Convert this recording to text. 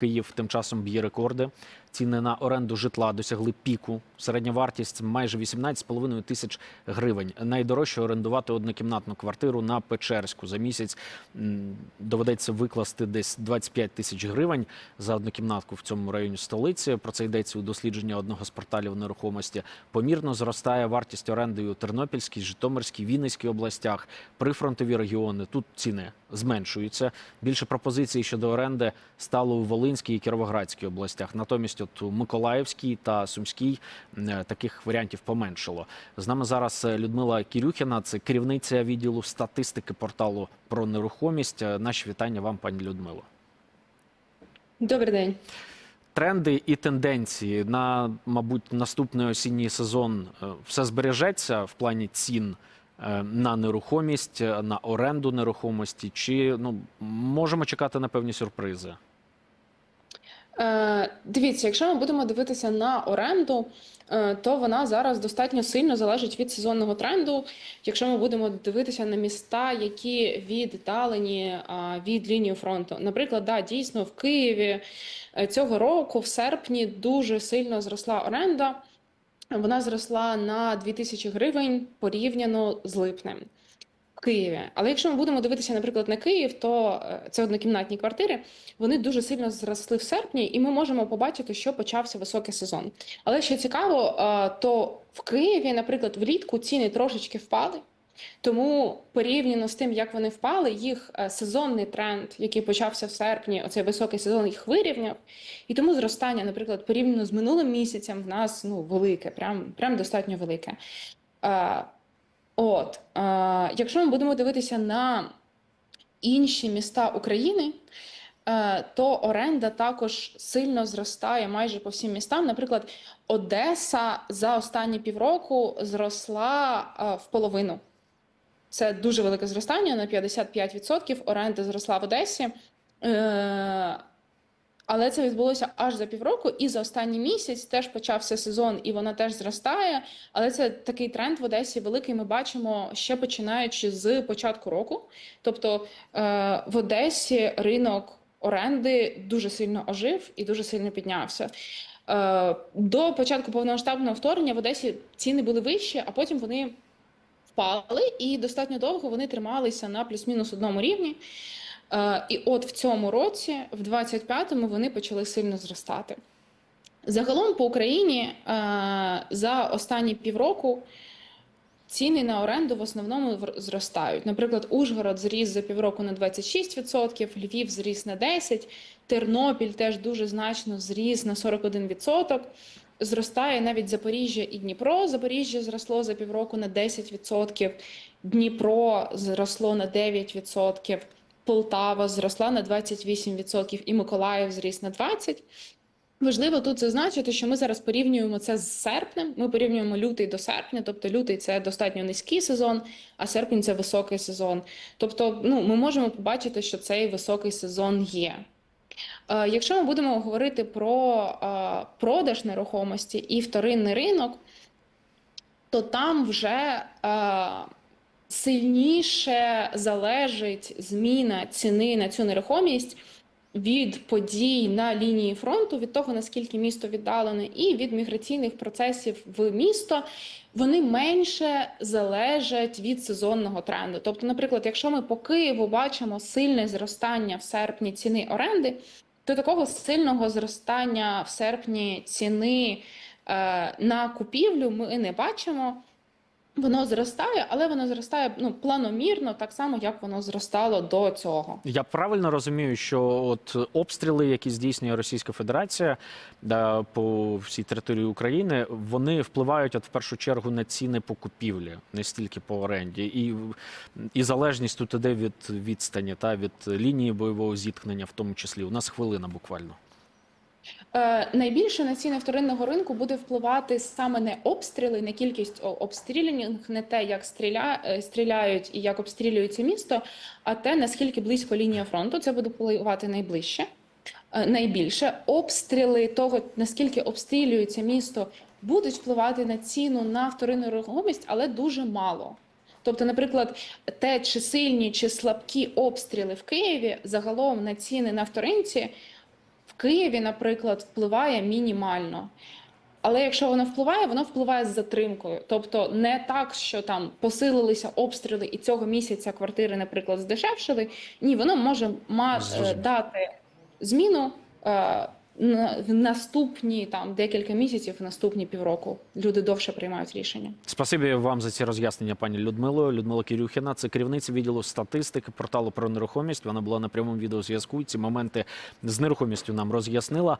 Київ тим часом б'є рекорди. Ціни на оренду житла досягли піку. Середня вартість майже 18,5 тисяч гривень. Найдорожче орендувати однокімнатну квартиру на Печерську. За місяць доведеться викласти десь 25 тисяч гривень за однокімнатку в цьому районі столиці. Про це йдеться у дослідженні одного з порталів нерухомості. Помірно зростає вартість оренди у Тернопільській, Житомирській, Вінницькій областях. Прифронтові регіони тут ціни зменшуються. Більше пропозицій щодо оренди стало у Волинській і Кіровоградській областях. Натомість, от у Миколаївській та Сумській е, таких варіантів поменшало. З нами зараз е, Людмила Кірюхіна, це керівниця відділу статистики порталу про нерухомість. Е, Наші вітання вам, пані Людмило. Добрий день. Тренди і тенденції на, мабуть, наступний осінній сезон все збережеться в плані цін на нерухомість, е, на оренду нерухомості, чи ну можемо чекати на певні сюрпризи? Е, дивіться, якщо ми будемо дивитися на оренду, е, то вона зараз достатньо сильно залежить від сезонного тренду. Якщо ми будемо дивитися на міста, які віддалені від лінії фронту, наприклад, да, дійсно в Києві е, цього року, в серпні, дуже сильно зросла оренда. Вона зросла на 2000 гривень порівняно з липнем. В Києві. Але якщо ми будемо дивитися, наприклад, на Київ, то е, це однокімнатні квартири, вони дуже сильно зросли в серпні, і ми можемо побачити, що почався високий сезон. Але що цікаво, е, то в Києві, наприклад, влітку ціни трошечки впали. Тому порівняно з тим, як вони впали, їх е, сезонний тренд, який почався в серпні, оцей високий сезон їх вирівняв. І тому зростання, наприклад, порівняно з минулим місяцем, в нас ну велике, прям, прям достатньо велике. Е, От, е, якщо ми будемо дивитися на інші міста України, то оренда також сильно зростає майже по всім містам. Наприклад, Одеса за останні півроку зросла в половину. Це дуже велике зростання на 55%. Оренда зросла в Одесі. Е, але це відбулося аж за півроку, і за останній місяць теж почався сезон, і вона теж зростає. Але це такий тренд в Одесі великий. Ми бачимо ще починаючи з початку року. Тобто е, в Одесі ринок оренди дуже сильно ожив і дуже сильно піднявся. Е, до початку повномасштабного вторгнення в Одесі ціни були вищі, а потім вони впали, і достатньо довго вони трималися на плюс-мінус одному рівні. Е, І от в цьому році, в 25-му, вони почали сильно зростати. Загалом по Україні е, за останні півроку ціни на оренду в основному зростають. Наприклад, Ужгород зріс за півроку на 26%, Львів зріс на 10%, Тернопіль теж дуже значно зріс на 41%. Зростає навіть Запоріжжя і Дніпро. Запоріжжя зросло за півроку на 10%, Дніпро зросло на 9%. Полтава зросла на 28% і Миколаїв зріс на 20%. Важливо тут зазначити, що ми зараз порівнюємо це з серпнем. Ми порівнюємо лютий до серпня, тобто лютий це достатньо низький сезон, а серпень це високий сезон. Тобто, ну, ми можемо побачити, що цей високий сезон є. Е, Якщо ми будемо говорити про е, продаж нерухомості і вторинний ринок, то там вже е, сильніше залежить зміна ціни на цю нерухомість від подій на лінії фронту, від того наскільки місто віддалене, і від міграційних процесів в місто. Вони менше залежать від сезонного тренду. Тобто, наприклад, якщо ми по Києву бачимо сильне зростання в серпні ціни оренди, то такого сильного зростання в серпні ціни е, на купівлю ми не бачимо. Воно зростає, але воно зростає ну, планомірно, так само, як воно зростало до цього. Я правильно розумію, що от обстріли, які здійснює Російська Федерація да, по всій території України, вони впливають от в першу чергу на ціни по купівлі, не стільки по оренді, і, і залежність тут іде від відстані та від лінії бойового зіткнення, в тому числі. У нас хвилина буквально. Е, найбільше на ціни вторинного ринку буде впливати саме не обстріли, не кількість о- обстріляння, не те, як стріля, е, стріляють і як обстрілюється місто, а те, наскільки близько лінія фронту. Це буде впливати найближче. Е, найбільше обстріли того, наскільки обстрілюється місто, будуть впливати на ціну на вторинну нерухомість, але дуже мало. Тобто, наприклад, те, чи сильні, чи слабкі обстріли в Києві загалом на ціни на вторинці в Києві, наприклад, впливає мінімально. Але якщо воно впливає, воно впливає з затримкою. Тобто не так, що там посилилися обстріли і цього місяця квартири, наприклад, здешевшили. Ні, воно може ма- е, дати зміну е, в наступні там декілька місяців, наступні півроку. Люди довше приймають рішення. Спасибі вам за ці роз'яснення, пані Людмило. Людмила Кирюхіна, це керівниця відділу статистики порталу про нерухомість. Вона була на прямому відеозв'язку. Ці моменти з нерухомістю нам роз'яснила.